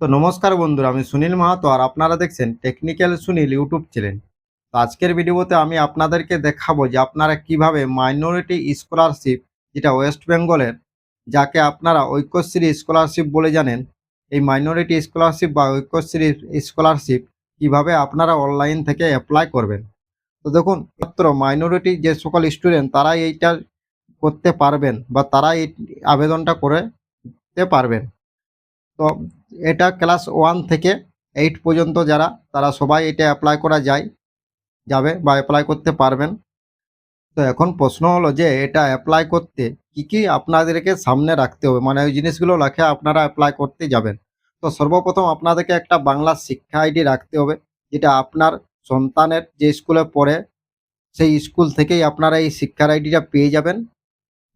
তো নমস্কার বন্ধুরা, আমি সুনীল মাহাতো আর আপনারা দেখছেন টেকনিক্যাল সুনীল ইউটিউব চ্যানেল তো আজকের ভিডিওতে আমি আপনাদেরকে দেখাবো যে আপনারা কীভাবে মাইনরিটি স্কলারশিপ যেটা ওয়েস্ট বেঙ্গলের যাকে আপনারা ঐক্যশ্রী স্কলারশিপ বলে জানেন, এই মাইনরিটি স্কলারশিপ বা ঐক্যশ্রী স্কলারশিপ কীভাবে আপনারা অনলাইন থেকে অ্যাপ্লাই করবেন। তো দেখুন, মাত্র মাইনরিটি যে সকল স্টুডেন্ট তারাই এইটা করতে পারবেন বা তারা এই আবেদনটা করতে পারবেন। তো এটা ক্লাস ওয়ান থেকে এইট পর্যন্ত যারা, তারা সবাই এটা অ্যাপ্লাই করা যায়, যাবে বা অ্যাপ্লাই করতে পারবেন। তো এখন প্রশ্ন হলো যে, এটা অ্যাপ্লাই করতে কি কি আপনাদেরকে সামনে রাখতে হবে? মানে ওই জিনিসগুলো রাখে আপনারা অ্যাপ্লাই করতে যাবেন। তো সর্বপ্রথম আপনাদেরকে একটা বাংলা শিক্ষা আইডি রাখতে হবে, যেটা আপনার সন্তানের যে স্কুলে পড়ে, সেই স্কুল থেকেই আপনারা এই শিক্ষার আইডিটা পেয়ে যাবেন।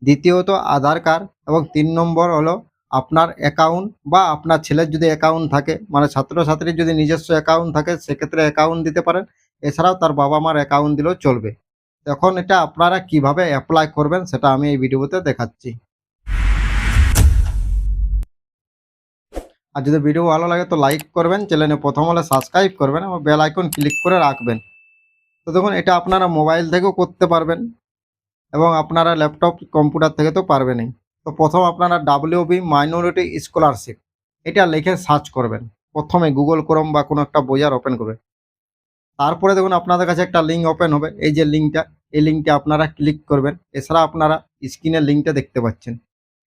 দ্বিতীয়ত আধার কার্ড এবং তিন নম্বর হলো আপনার অ্যাকাউন্ট বা আপনার ছেলের যদি অ্যাকাউন্ট থাকে মানে ছাত্রছাত্রীর যদি নিজস্ব অ্যাকাউন্ট থাকে, সেক্ষেত্রে অ্যাকাউন্ট দিতে পারেন। এছাড়াও তার বাবা মার অ্যাকাউন্ট দিলেও চলবে। এখন এটা আপনারা কীভাবে অ্যাপ্লাই করবেন, সেটা আমি এই ভিডিওতে দেখাচ্ছি। আর যদি ভিডিও ভালো লাগে তো লাইক করবেন, চ্যানেলে প্রথম হলে সাবস্ক্রাইব করবেন এবং বেল আইকন ক্লিক করে রাখবেন। তো দেখুন, এটা আপনারা মোবাইল থেকেও করতে পারবেন এবং আপনারা ল্যাপটপ কম্পিউটার থেকে তো পারবেনই। তো প্রথম আপনারা ডাব্লিউ বি মাইনরিটি স্কলারশিপ এটা লিখে সার্চ করবেন। প্রথমে গুগল ক্রোম বা কোনো একটা বোজার ওপেন করবে তারপরে দেখুন আপনাদের কাছে একটা লিঙ্ক ওপেন হবে। এই যে লিঙ্কটা এই লিঙ্কটা আপনারা ক্লিক করবেন। এছাড়া আপনারা স্ক্রিনের লিঙ্কটা দেখতে পাচ্ছেন।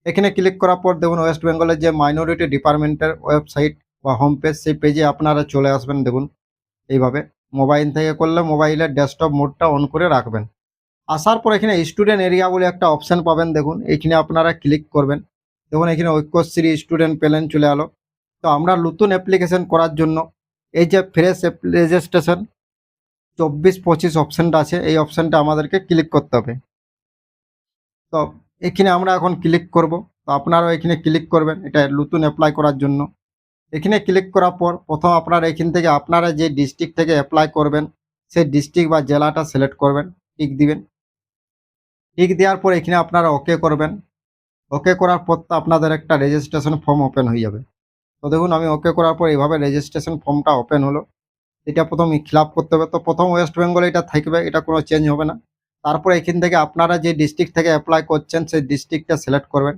এখানে ক্লিক করার পর দেখুন ওয়েস্ট বেঙ্গলের যে মাইনরিটি ডিপার্টমেন্টের ওয়েবসাইট বা হোম পেজ সেই পেজে আপনারা চলে আসবেন। দেখুন, এইভাবে মোবাইল থেকে করলে মোবাইলের ডেস্কটপ মোডটা অন করে রাখবেন। আসার পর এখানে স্টুডেন্ট এরিয়া বলে একটা অপশান পাবেন, দেখুন। এখানে আপনারা ক্লিক করবেন। দেখুন, এখানে ঐক্যশ্রী স্টুডেন্ট পেলেন চলে আলো তো আমরা নতুন অ্যাপ্লিকেশন করার জন্য এই যে ফ্রেশ রেজিস্ট্রেশন চব্বিশ পঁচিশ অপশানটা আছে, এই অপশানটা আমাদেরকে ক্লিক করতে হবে। তো এখানে আমরা এখন ক্লিক করব। তো আপনারাও এখানে ক্লিক করবেন, এটা নতুন অ্যাপ্লাই করার জন্য। এখানে ক্লিক করার পর প্রথম আপনারা এখান থেকে আপনারা যে ডিস্ট্রিক্ট থেকে অ্যাপ্লাই করবেন, সেই ডিস্ট্রিক্ট বা জেলাটা সিলেক্ট করবেন টিক দিবেন। টিক দেওয়ার পর এখানে আপনারা ওকে করবেন। ওকে করার পর তো আপনাদের একটা রেজিস্ট্রেশন ফর্ম ওপেন হয়ে যাবে। তো দেখুন, আমি ওকে করার পর এইভাবে রেজিস্ট্রেশন ফর্মটা ওপেন হলো। এটা প্রথম ফিল আপ করতে হবে। তো প্রথম ওয়েস্ট বেঙ্গলে এটা থাকবে, এটা কোনো চেঞ্জ হবে না। তারপর এখান থেকে আপনারা যে ডিস্ট্রিক্ট থেকে অ্যাপ্লাই করছেন, সেই ডিস্ট্রিক্টটা সিলেক্ট করবেন।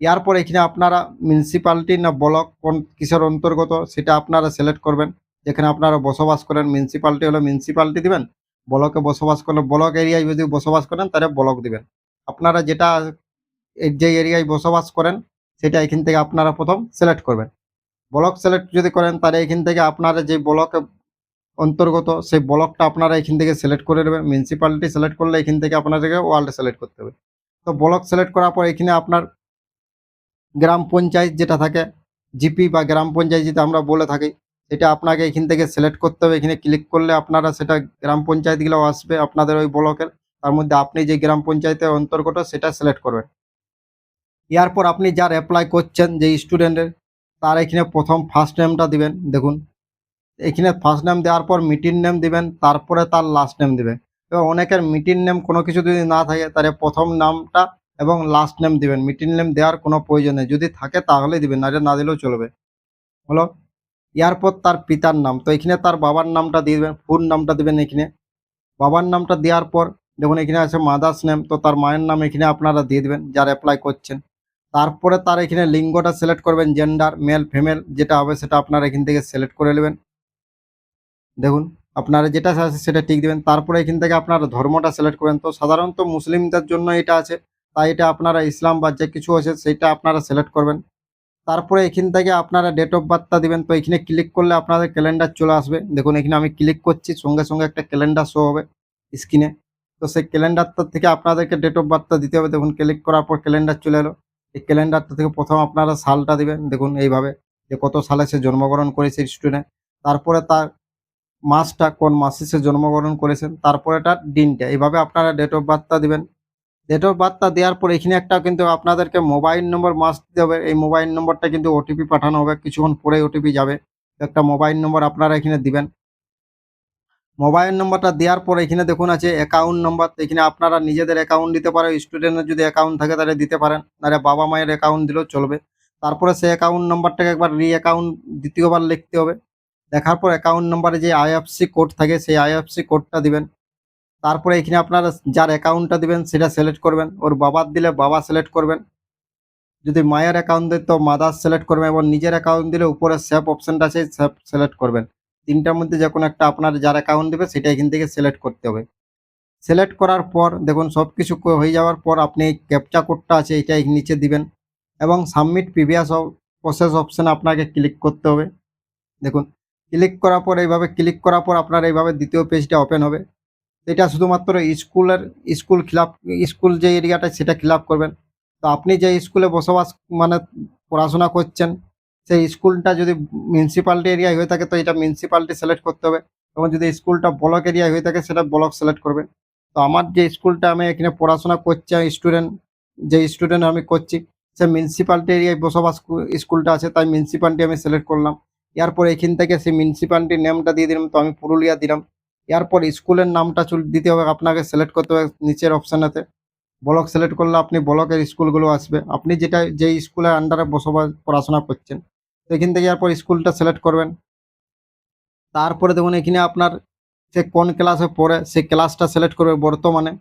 এরপর এখানে আপনারা মিউনিসিপ্যালিটি না ব্লক কোন কিসের অন্তর্গত, সেটা আপনারা সিলেক্ট করবেন। যেখানে আপনারা বসবাস করেন মিউনিসিপ্যালিটি হলে মিউনিসিপ্যালিটি দিবেন। ব্লকে বসবাস করলে, ব্লক এরিয়ায় যদি বসবাস করেন, তাহলে ব্লক দিবেন। আপনারা যেটা যে এরিয়ায় বসবাস করেন, সেটা এখান থেকে আপনারা প্রথম সিলেক্ট করবেন। ব্লক সিলেক্ট যদি করেন, তাহলে এখান থেকে আপনারা যে ব্লকে অন্তর্গত, সেই ব্লকটা আপনারা এখান থেকে সিলেক্ট করে নেবেন। মিউনিসিপ্যালিটি সিলেক্ট করলে এখান থেকে আপনাদেরকে ওয়ার্ল্ড সিলেক্ট করতে হবে। তো ব্লক সিলেক্ট করার পর এখানে আপনার গ্রাম পঞ্চায়েত যেটা থাকে, জিপি বা গ্রাম পঞ্চায়েত যেটা আমরা বলে থাকি সেটা আপনাকে এখান থেকে সিলেক্ট করতে হবে। এখানে ক্লিক করলে আপনারা সেটা গ্রাম পঞ্চায়েতগুলো আসবে আপনাদের ওই ব্লকের। তার মধ্যে আপনি যে গ্রাম পঞ্চায়েতের অন্তর্গত সেটা সিলেক্ট করবেন। এরপর আপনি যার অ্যাপ্লাই করছেন, যে স্টুডেন্টের তার এখানে প্রথম ফার্স্ট নেমটা দিবেন, দেখুন। এখানে ফার্স্ট নেম দেওয়ার পর মিটিং নেম দিবেন, তারপরে তার লাস্ট নেম দিবেন। এবং অনেকের মিটিং নেম কোনো কিছু যদি না থাকে তাহলে প্রথম নামটা এবং লাস্ট নেম দিবেন। মিটিং নেম দেওয়ার কোনো প্রয়োজন নেই। যদি থাকে তাহলে দিবেন না না দিলেও চলবে। হলো? এরপর তার পিতার নাম। তো এখানে তার বাবার নামটা দিয়ে দেবেন ফুল নামটা দিবেন এখানে। বাবার নামটা দেওয়ার পর দেখুন, এখানে আছে মাদার্স নেম তো তার মায়ের নাম এখানে আপনারা দিয়ে দেবেন, যারা অ্যাপ্লাই করছেন। তারপরে তার এখানে লিঙ্গটা সিলেক্ট করবেন জেন্ডার মেল ফিমেল যেটা হবে সেটা আপনারা এখান থেকে সিলেক্ট করে নেবেন। দেখুন, আপনারা যেটা আছে সেটা ঠিক দেবেন। তারপরে এখান থেকে আপনারা ধর্মটা সিলেক্ট করেন। তো সাধারণত মুসলিমদের জন্য এটা আছে, তাই এটা আপনারা ইসলাম বা যে কিছু আছে সেটা আপনারা সিলেক্ট করবেন। তারপরে এখান থেকে আপনারা ডেট অফ বার্থটা দিবেন। তো এখানে ক্লিক করলে আপনাদের ক্যালেন্ডার চলে আসবে। দেখুন, এখানে আমি ক্লিক করছি, সঙ্গে সঙ্গে একটা ক্যালেন্ডার শো হবে স্ক্রিনে তো সেই ক্যালেন্ডারটা থেকে আপনাদেরকে ডেট অফ বার্থটা দিতে হবে। দেখুন ক্লিক করার পর ক্যালেন্ডার চলে এলো। এই ক্যালেন্ডারটা থেকে প্রথম আপনারা সালটা দিবেন। দেখুন, এইভাবে যে কত সালে সে জন্মগ্রহণ করেছে স্টুডেন্ট তারপরে তার মাসটা কোন মাসে সে জন্মগ্রহণ করেছেন তারপরে তার দিনটা। এইভাবে আপনারা ডেট অফ বার্থটা দিবেন। অফ বার্থটা দেওয়ার পর এখানে একটা কিন্তু আপনাদেরকে মোবাইল নম্বর মাস্ট দিতে হবে। এই মোবাইল নম্বরটা কিন্তু ওটিপি পাঠানো হবে। কিছুক্ষণ পরে ওটিপি যাবে। একটা মোবাইল নম্বর আপনারা এখানে দিবেন। মোবাইল নম্বরটা দেওয়ার পর এখানে দেখুন আছে অ্যাকাউন্ট নম্বর এখানে আপনারা নিজেদের অ্যাকাউন্ট দিতে পারেন। স্টুডেন্টের যদি অ্যাকাউন্ট থাকে তাহলে দিতে পারেন। নাহলে বাবা মায়ের অ্যাকাউন্ট দিলেও চলবে। তারপরে সেই অ্যাকাউন্ট নাম্বারটাকে একবার রি অ্যাকাউন্ট দ্বিতীয়বার লিখতে হবে। দেখার পর অ্যাকাউন্ট নাম্বারে যে আইএফসি কোড থাকে, সেই আইএফসি কোডটা দিবেন। তারপরে এখানে আপনারা যার অ্যাকাউন্টটা দিবেন, সেটা সিলেক্ট করবেন। ওর বাবার দিলে বাবা সিলেক্ট করবেন। যদি মায়ের অ্যাকাউন্ট দেয়, তো মাদার সিলেক্ট করবেন এবং নিজের অ্যাকাউন্ট দিলে উপরে সেভ অপশানটা আছে সেভ সিলেক্ট করবেন। তিনটার মধ্যে যে কোনো একটা আপনার যার অ্যাকাউন্ট দেবে, সেটা এখান থেকে সিলেক্ট করতে হবে। সিলেক্ট করার পর দেখুন সব কিছু হয়ে যাওয়ার পর আপনি এই ক্যাপচা কোডটা আছে, এটা নিচে দিবেন এবং সাবমিট প্রিভিয়াস প্রসেস অপশানে আপনাকে ক্লিক করতে হবে। দেখুন ক্লিক করার পর এইভাবে ক্লিক করার পর আপনার এইভাবে দ্বিতীয় পেজটা ওপেন হবে। এটা শুধুমাত্র স্কুলের, স্কুল খিলাপ, স্কুল যে এরিয়াটা সেটা খিলাপ করবেন। তো আপনি যে স্কুলে বসবাস মানে পড়াশোনা করছেন, সেই স্কুলটা যদি মিউনিসিপ্যালিটি এরিয়ায় হয়ে থাকে, তো এটা মিউনিসিপ্যালিটি সিলেক্ট করতে হবে। এবং যদি স্কুলটা ব্লক এরিয়ায় হয়ে থাকে, সেটা ব্লক সিলেক্ট করবে তো আমার যে স্কুলটা আমি এখানে পড়াশোনা করছি স্টুডেন্ট যে স্টুডেন্ট আমি করছি, সে মিউনিসিপ্যালিটি এরিয়ায় বসবাস স্কুলটা আছে, তাই মিউনিসিপ্যালিটি আমি সিলেক্ট করলাম। এরপর এখান থেকে সেই মিউনিসিপ্যালিটির নেমটা দিয়ে দিলাম, তো আমি পুরুলিয়া দিলাম। এরপর স্কুলের নামটা চুল দিতে হবে, আপনাকে সিলেক্ট করতে হবে নিচের অপশানেতে ব্লক সিলেক্ট করলে আপনি ব্লকের স্কুলগুলো আসবে। আপনি যেটা যে স্কুলের আন্ডারে বসবাস, পড়াশোনা করছেন তো এখান থেকে এরপর স্কুলটা সিলেক্ট করবেন। তারপরে দেখুন, এখানে আপনার সে কোন ক্লাসে পড়ে সেই ক্লাসটা সিলেক্ট করবে বর্তমানে।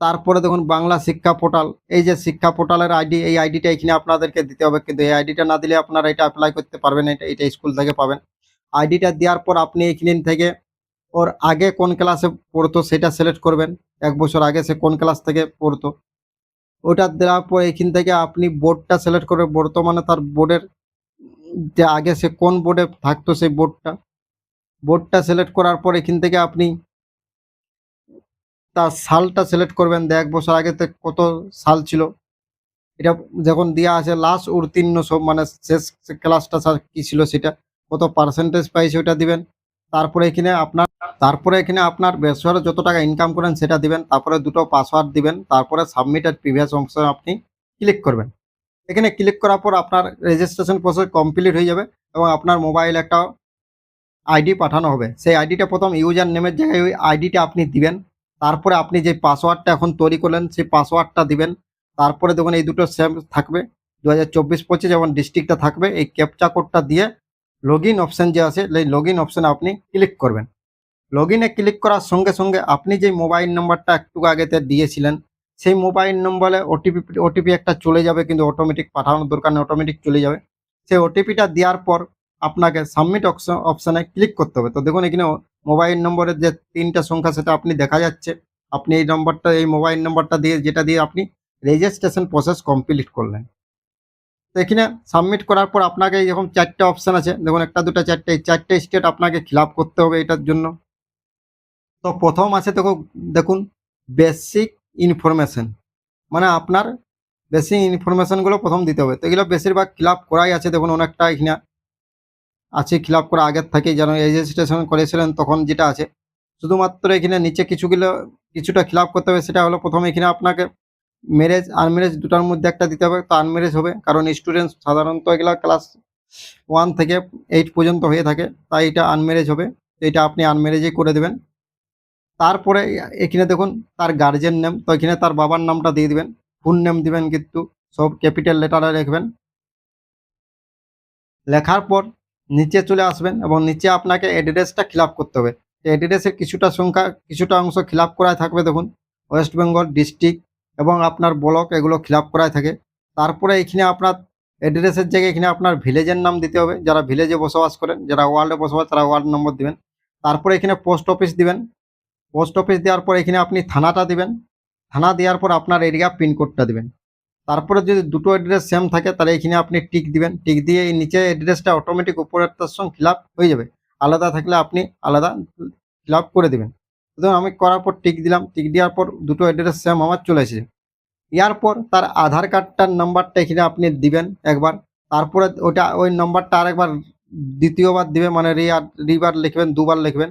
তারপরে দেখুন, বাংলা শিক্ষা পোর্টাল এই যে শিক্ষা পোর্টালের আইডি এই আইডিটা এখানে আপনাদেরকে দিতে হবে। কিন্তু এই আইডিটা না দিলে আপনারা এটা অ্যাপ্লাই করতে পারবেন এটা এটা স্কুল থেকে পাবেন। আইডিটা দেওয়ার পর আপনি এখানে থেকে ওর আগে কোন ক্লাসে পড়তো সেটা সিলেক্ট করবেন। এক বছর আগে সে কোন ক্লাস থেকে পড়তো। ওটা দেওয়ার পর এখান থেকে আপনি বোর্ডটা সিলেক্ট করবে বর্তমানে তার বোর্ডের যে আগে সে কোন বোর্ডে থাকতো সেই বোর্ডটা বোর্ডটা সিলেক্ট করার পর এখান থেকে আপনি তার সালটা সিলেক্ট করবেন। এক বছর আগে কত সাল ছিল। এটা যখন দেওয়া আছে লাস্ট উত্তীর্ণ সব মানে শেষ ক্লাসটা কি ছিল সেটা, কত পার্সেন্টেজ পাইছে ওটা দিবেন। তারপরে এখানে আপনার, তারপরে এখানে আপনার ব্যবসার যত টাকা ইনকাম করেন সেটা দিবেন, তারপরে দুটো পাসওয়ার্ড দিবেন, তারপরে সাবমিট আর প্রিভিয়াস অপশন আপনি ক্লিক করবেন। এখানে ক্লিক করার পর আপনার রেজিস্ট্রেশন প্রসেস কমপ্লিট হয়ে যাবে এবং আপনার মোবাইল একটা আইডি পাঠানো হবে। সেই আইডিটা প্রথম ইউজার নেমের জায়গায় ওই আইডিটা আপনি দিবেন, তারপরে আপনি যে পাসওয়ার্ডটা এখন তৈরি করলেন সেই পাসওয়ার্ডটা দিবেন, তারপরে দেখুন এই দুটো সেম থাকবে। দু হাজার চব্বিশ পঁচিশ যেমন ডিস্ট্রিক্টটা থাকবে, এই ক্যাপচা কোডটা দিয়ে লগ ইন অপশান যে আছে, এই লগ ইন অপশানে আপনি ক্লিক করবেন। লগ ইনে ক্লিক করার সঙ্গে সঙ্গে আপনি যে মোবাইল নাম্বারটা একটু আগেতে দিয়েছিলেন, সেই মোবাইল নম্বরে ওটিপি ওটিপি একটা চলে যাবে, কিন্তু অটোমেটিক পাঠানোর দরকার নেই অটোমেটিক চলে যাবে। সেই ওটিপিটা দেওয়ার পর আপনাকে সাবমিট অপশানে ক্লিক করতে হবে। তো দেখুন এখানে মোবাইল নম্বরের যে তিনটা সংখ্যা, সেটা আপনি দেখা যাচ্ছে। আপনি এই নম্বরটা এই মোবাইল নম্বরটা দিয়ে, যেটা দিয়ে আপনি রেজিস্ট্রেশন প্রসেস কমপ্লিট করলেন। তো এখানে সাবমিট করার পর আপনাকে এরকম চারটে অপশান আছে। দেখুন, একটা, দুটো, চারটে চারটে স্টেট আপনাকে ফিল করতে হবে এটার জন্য। তো প্রথম আছে দেখো, দেখুন বেসিক ইনফরমেশন মানে আপনার বেসিক ইনফরমেশনগুলো প্রথম দিতে হবে। তো এগুলো বেশিরভাগ ফিল করাই আছে। দেখুন, অনেকটা এখানে আছে ফিল আপ করা আগের থেকে যেন রেজিস্ট্রেশন করেছিলেন তখন যেটা আছে। শুধুমাত্র এখানে নিচে কিছুগুলো, কিছুটা ফিল করতে হবে, সেটা হলো প্রথমে এখানে আপনাকে ম্যারেজ আনম্যারেজ দুটার মধ্যে একটা দিতে হবে, তো আনম্যারেজ হবে। কারণ স্টুডেন্ট সাধারণত এগুলা ক্লাস ওয়ান থেকে এইট পর্যন্ত হয়ে থাকে, তাই এটা আনম্যারেজ হবে। এটা আপনি আনম্যারেজই করে দেবেন। তারপরে এখানে দেখুন, তার গার্জেন নেম তো এখানে তার বাবার নামটা দিয়ে দিবেন। ফুল নেম দিবেন কিন্তু, সব ক্যাপিটাল লেটারে লিখবেন লেখার পর নিচে চলে আসবেন এবং নিচে আপনাকে অ্যাড্রেসটা ফিল করতে হবে। অ্যাড্রেসের কিছুটা সংখ্যা, কিছুটা অংশ ফিল আপ করাই থাকবে দেখুন। ওয়েস্ট বেঙ্গল ডিস্ট্রিক্ট এবং আপনার ব্লক এগুলো ফিল করাই থাকে। তারপরে এখানে আপনার অ্যাড্রেসের জায়গায় এখানে আপনার ভিলেজের নাম দিতে হবে। যারা ভিলেজে বসবাস করেন, যারা ওয়ার্ল্ডে বসবাস তারা ওয়ার্ড নম্বর দিবেন। তারপরে এখানে পোস্ট অফিস দিবেন। পোস্ট অফিস দেওয়ার পর এখানে আপনি থানাটা দিবেন। থানা দেওয়ার পর আপনার এরিয়া পিনকোডটা দিবেন। তারপরে যদি দুটো অ্যাড্রেস সেম থাকে, তাহলে এখানে আপনি টিক দিবেন। টিক দিয়ে এই নিচে অ্যাড্রেসটা অটোমেটিক উপরের তার সঙ্গে ফিল হয়ে যাবে। আলাদা থাকলে আপনি আলাদা ফিল করে দিবেন। সুতরাং আমি করার পর টিক দিলাম টিক দেওয়ার পর দুটো অ্যাড্রেস সেম আমার চলে এসেছে। ইয়ার পর তার আধার কার্ডটার নাম্বারটা এখানে আপনি দিবেন একবার। তারপরে ওটা, ওই নাম্বারটা আরেকবার দ্বিতীয়বার দিবে মানে রিয়ার রিবার লিখবেন, দুবার লিখবেন।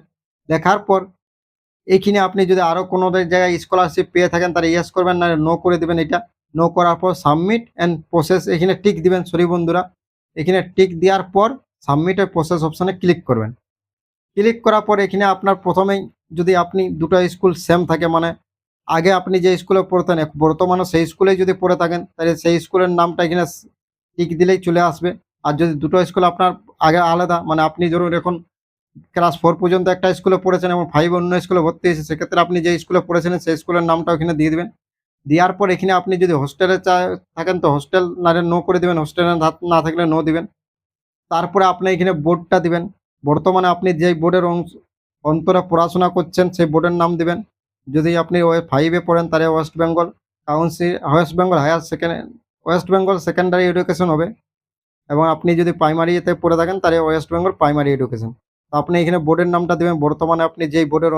লেখার পর এইখানে আপনি যদি আরও কোনো জায়গায় স্কলারশিপ পেয়ে থাকেন তার ইয়েস করবেন না নো করে দেবেন এটা। নো করার পর সাবমিট অ্যান্ড প্রসেস এখানে টিক দিবেন সরি বন্ধুরা। এখানে টিক দেওয়ার পর সাবমিটের প্রসেস অপশানে ক্লিক করবেন। ক্লিক করার পর এখানে আপনার প্রথমেই যদি আপনি দুটো স্কুল সেম থাকে মানে আগে আপনি যে স্কুলে পড়তেন বর্তমানে সেই স্কুলে যদি পড়ে থাকেন, তাহলে সেই স্কুলের নামটা এখানে টিক দিলেই চলে আসবে। আর যদি দুটো স্কুল আপনার আগে আলাদা মানে আপনি ধরুন এখন ক্লাস ফোর পর্যন্ত একটা স্কুলে পড়েছেন এবং ফাইভ অন্য স্কুলে ভর্তি হয়েছে, সেক্ষেত্রে আপনি যে স্কুলে পড়েছিলেন, সেই স্কুলের নামটা ওখানে দিয়ে দেবেন। দেওয়ার পর এখানে আপনি যদি হোস্টেলে থাকেন, তো হোস্টেল না নো করে দেবেন হোস্টেলে না থাকলে নো দিবেন। তারপরে আপনি এখানে বোর্ডটা দিবেন। বর্তমানে আপনি যেই বোর্ডের অন্তরে পড়াশোনা করছেন, সেই বোর্ডের নাম দিবেন। যদি আপনি ফাইভে পড়েন, তাহলে West Bengal council West Bengal higher second West Bengal secondary education হবে। এবং আপনি যদি প্রাইমারিতে পড়ে থাকেন, তাহলে ওয়েস্ট বেঙ্গল প্রাইমারি এডুকেশন তো আপনি এখানে বোর্ডের নামটা দেবেন। বর্তমানে আপনি যেই বোর্ডের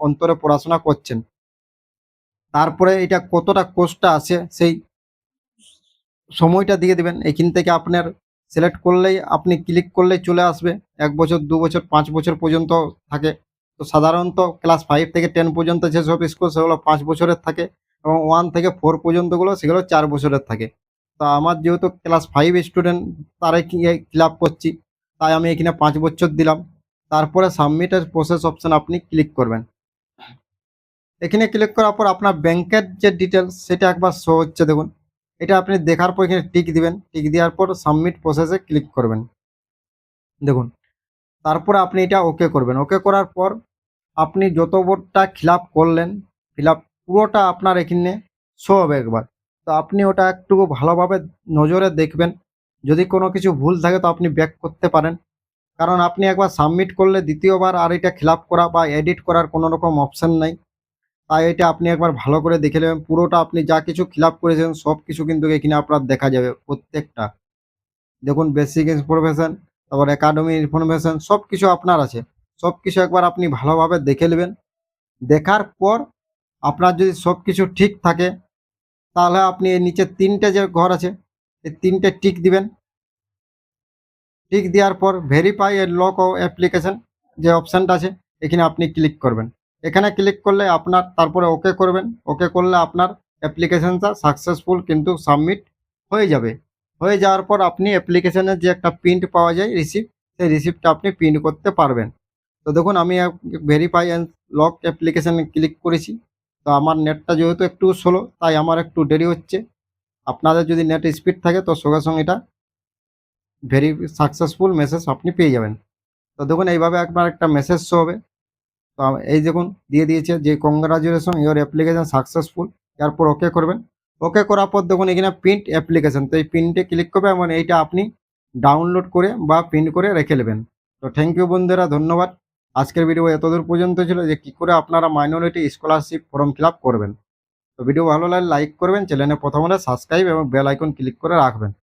অন্তরে পড়াশোনা করছেন, তারপরে এটা কতটা কোর্সটা আছে, সেই সময়টা দিয়ে দেবেন। এখান থেকে আপনার সিলেক্ট করলেই আপনি ক্লিক করলেই চলে আসবে। এক বছর, দু বছর, পাঁচ বছর পর্যন্ত থাকে। তো সাধারণত ক্লাস ফাইভ থেকে টেন পর্যন্ত যেসব স্কুল সেগুলো পাঁচ বছরের থাকে এবং ওয়ান থেকে ফোর পর্যন্তগুলো সেগুলো চার বছরের থাকে। তা আমার যেহেতু ক্লাস ফাইভ স্টুডেন্ট তারাই ফিল আপ করছি। তাই আমি এখানে পাঁচ বছর দিলাম। তারপরে সাবমিটের প্রসেস অপশন আপনি ক্লিক করবেন। এখানে ক্লিক করার পর আপনার ব্যাংকের যে ডিটেলস সেটা একবার শো হচ্ছে দেখুন। এটা আপনি দেখার পর এখানে টিক দিবেন। টিক দেওয়ার পর সাবমিট প্রসেসে ক্লিক করবেন। দেখুন। তারপর আপনি এটা ওকে করবেন। ওকে করার পর আপনি যত বোর্ডটা ফিল আপ করলেন ফিল আপ পুরোটা আপনার এখানে শো হবে একবার। তো আপনি ওটা একটু ভালোভাবে নজরে দেখবেন। যদি কোনো কিছু ভুল থাকে তো আপনি ব্যাক করতে পারেন। কারণ আপনি একবার সাবমিট করলে দ্বিতীয়বার আর এটা ফিল আপ করা বা এডিট করার কোনো রকম অপশান নাই। তাই এটা আপনি একবার ভালো করে দেখে নেবেন। পুরোটা আপনি যা কিছু ফিল আপ করেছেন সব কিছু কিন্তু এখানে আপনার দেখা যাবে প্রত্যেকটা। দেখুন বেসিক ইনফরমেশন তারপর একাডেমি ইনফরমেশন সব কিছু আপনার আছে। সব কিছু একবার আপনি ভালোভাবে দেখে নেবেন। দেখার পর আপনার যদি সব কিছু ঠিক থাকে, তাহলে আপনি এর নিচে তিনটে যে ঘর আছে, এই তিনটে টিক দিবেন। টিক দেওয়ার পর ভেরিফাই এর লক ও অ্যাপ্লিকেশন যে অপশানটা আছে, এখানে আপনি ক্লিক করবেন। এখানে ক্লিক করলে আপনার, তারপরে ওকে করবেন। ওকে করলে আপনার অ্যাপ্লিকেশানটা সাকসেসফুল কিন্তু সাবমিট হয়ে যাবে। হয়ে যাওয়ার পর আপনি অ্যাপ্লিকেশনের যে একটা প্রিন্ট পাওয়া যায় রিসিপ্ট সেই রিসিপ্টটা আপনি প্রিন্ট করতে পারবেন। তো দেখুন, আমি ভেরিফাই অ্যান্ড লক অ্যাপ্লিকেশানে ক্লিক করেছি। তো আমার নেটটা যেহেতু একটু স্লো তাই আমার একটু দেরি হচ্ছে। আপনাদের যদি নেট স্পিড থাকে, তো সঙ্গে সঙ্গে এটা ভেরি সাকসেসফুল মেসেজ আপনি পেয়ে যাবেন। তো দেখুন, এইভাবে আপনার একটা মেসেজ শো হবে। তো এই দেখুন, দিয়ে দিয়েছে যে কংগ্রাচুলেশন ইওর অ্যাপ্লিকেশন সাকসেসফুল এরপর ওকে করবেন। ওকে করার পর দেখুন, এখানে প্রিন্ট অ্যাপ্লিকেশন তো এই প্রিন্টে ক্লিক করবে এবং এইটা আপনি ডাউনলোড করে বা প্রিন্ট করে রেখে নেবেন তো থ্যাংক ইউ বন্ধুরা, ধন্যবাদ। আজকের ভিডিও এতদূর পর্যন্ত ছিল যে কী করে আপনারা মাইনরিটি স্কলারশিপ ফর্ম ফিল করবেন। তো ভিডিও ভালো লাগলে লাইক করবেন চ্যানেলে প্রথমে সাবস্ক্রাইব এবং বেল আইকন ক্লিক করে রাখবেন।